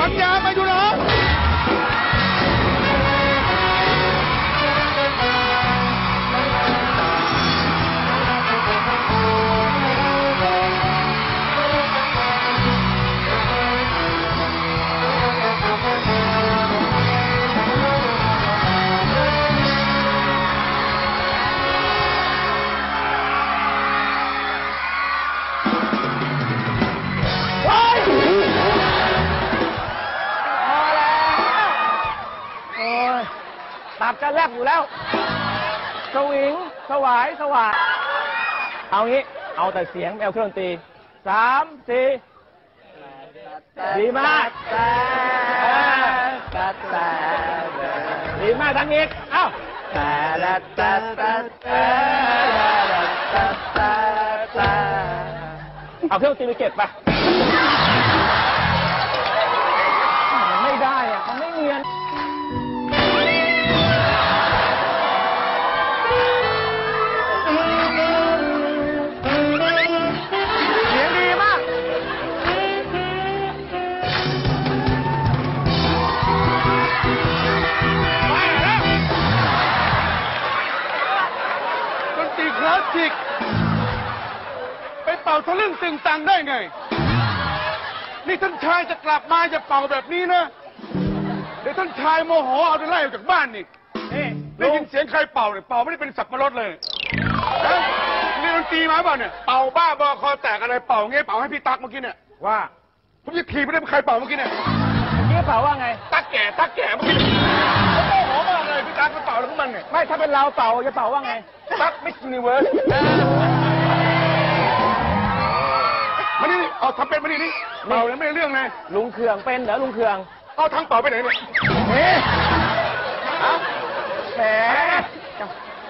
ปัญญามาอยู่เหร บจะแลบอยู่แล้ว สวิง สวาย สวายเอางี้ เอาแต่เสียงไม่เอาเครื่องดนตรีสามสี่ดีมากดีมากทั้งอีก เอ้าเอาเครื่องดนตรีไปเก็บไปมันไม่ได้อะมันไม่เนียน นตรีคลาสสิก ไปเป่าทะลึ่งตึงตังได้ไง นี่ท่านชายจะกลับมาจะเป่าแบบนี้นะ เดี๋ยวท่านชายโมโหเอาจะไล่ออกจากบ้านนี่นี่ได้ยินเสียงใครเป่าเนี่ยเป่าไม่ได้เป็นสับปะรดเลยฮะนี่ดนตรีมาเปล่าเนี่ยเป่าบ้าบอคอแตกอะไรเป่าเงี้ยเป่าให้พี่ตั๊กเมื่อกี้เนี่ยว่าผมจะถีบไม่ได้เป็นใครเป่าเมื่อกี้เนี่ยเมื่อกี้เปล่าว่าไง ตั๊กแก่ตั๊กแก่เมื่อกี้เนี่ยโมโหมากเลยพี่ตั๊กมันเป่าแล้วของมันเนี่ยไม่ถ้าเป็นเราเป่าจะเป่าว่าไง ตั๊กมิกซ์ยูนิเวิร์สมานี่นี่เอาทำเป็นมานี่นี่เป่าแล้วไม่ได้เรื่องเลยลุงเคืองเป็นเหรอลุงเคืองเอาทั้งเป่าไปไหนเนี่ยเฮ้เอ้าแหม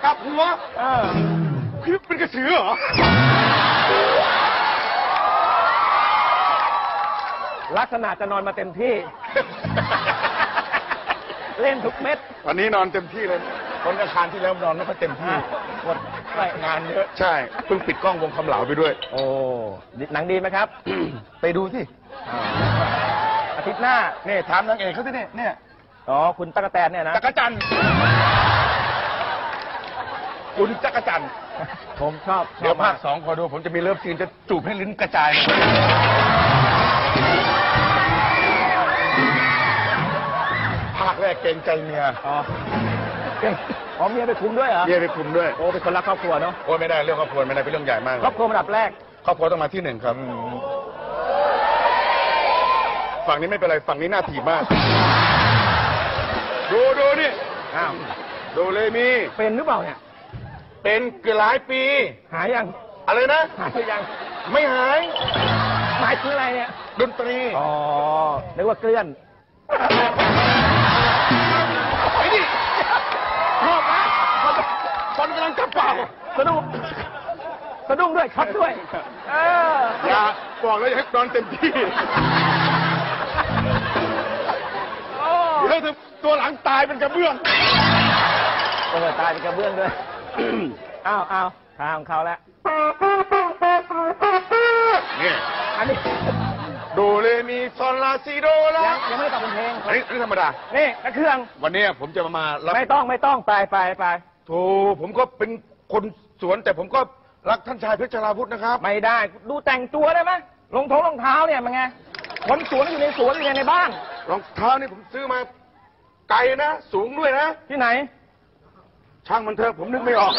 กลับหัวเออพี่เป็นกระสือเหรอลักษณะจะนอนมาเต็มที่ เล่นทุกเม็ดวันนี้นอนเต็มที่เลย คนอาคารที่แล้วนอนไม่ค่อยเต็มที่หมดไปงานเยอะ ใช่ เพิ่งปิดกล้องวงคำเหลาไปด้วย โอ้หนังดีไหมครับ ไปดูสิ อาทิตย์หน้า นี่ถามนางเอกเขาสิเนี่ยเนี่ย อ๋อ คุณตั๊กแตนเนี่ยนะ จักรจันทร์คุณจักรจันทร์ผมชอบเดี๋ยวชภาอบคสองขอดู ผมจะมีเลิฟซีนจะจูบให้ลิ้นกระจายเลยภาคแรกเกรงใจเมีย อ๋อเก่งอ๋อเมียไปคุมด้วยเหรอเมียไปคุมด้วย โอ้เป็นคนรักครอบครัวเนาะ โอ้ยไม่ได้เรื่องครอบครัวไม่ได้เป็นเรื่องใหญ่มากครอบครัวอันดับแรก ครอบครัวต้องมาที่หนึ่งครับ ฝั่งนี้ไม่เป็นไรฝั่งนี้หน้าถีบมาก ดูดูนี่อ้าวดูเลยมี เป็นหรือเปล่าเนี่ย เป็นเกือบหลายปี หายยัง อะไรนะ หายหรือยัง ไม่หาย หมายถึงอะไรเนี่ย ดนตรี อ๋อนึกว่าเกลื่อน สะดุ้งด้วยช็อตด้วย เออ อย่าบอกแล้วอย่าให้นอนเต็มที่โอ้เดี๋ยวตัวหลังตายเป็นกระเบื้องเออตายเป็นกระเบื้องด้วย อ้าวอ้าวทางของเขาแล้วนี่อันนี้โดเรมีซอนลาซีโดลายังยังไม่ได้ตอบเป็นเพลง อันนี้อันนี้ธรรมดา นี่กระเครื่อง วันนี้ผมจะมารับไม่ต้องไม่ต้องไปไปไปโธ่ผมก็เป็นคนสวนแต่ผมก็ รักท่านชายเพชรราวุธนะครับ ไม่ได้ ดูแต่งตัวได้ไหมรองท้องรองเท้าเนี่ยมันไงคนสวนอยู่ในสวนอยู่ในบ้าน รองเท้านี่ผมซื้อมา ไกลนะ สูงด้วยนะ ที่ไหน ช่างมันเถอะผมนึกไม่ออก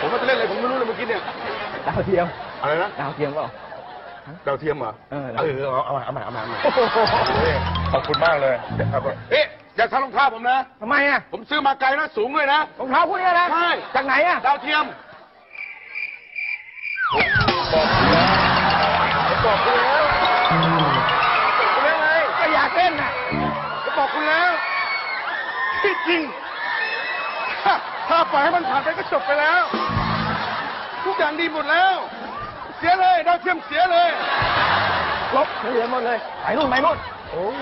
ผมว่าจะเล่นอะไรผมไม่รู้เลยเมื่อกี้เนี่ย ดาวเทียม อะไรนะ ดาวเทียมเปล่า ดาวเทียมเหรอ เออ เออเอาเอามาเอามาเอามาเอามาโอ้โหเฮ้ยขอบคุณมากเลยครับผมเอ๊ะ อย่าทำรองเท้าผมนะ ทำไมอะผมซื้อมาไกลนะสูงด้วยนะ รองเท้าพวกนี้นะใช่ จากไหนอะ ดาวเทียมผมบอกคุณแล้วผมบอกคุณแล้วไงก็อยากเล่นน่ะผมบอกคุณแล้ว ที่จริง ถ้าถ้าปล่อยให้มันผ่านไปก็จบไปแล้ว ทุกอย่างดีหมดแล้ว เสียเลยดาวเทียมเสียเลย ลบเหลือหมดเลยไปนู่นไปนู่นโอ้ย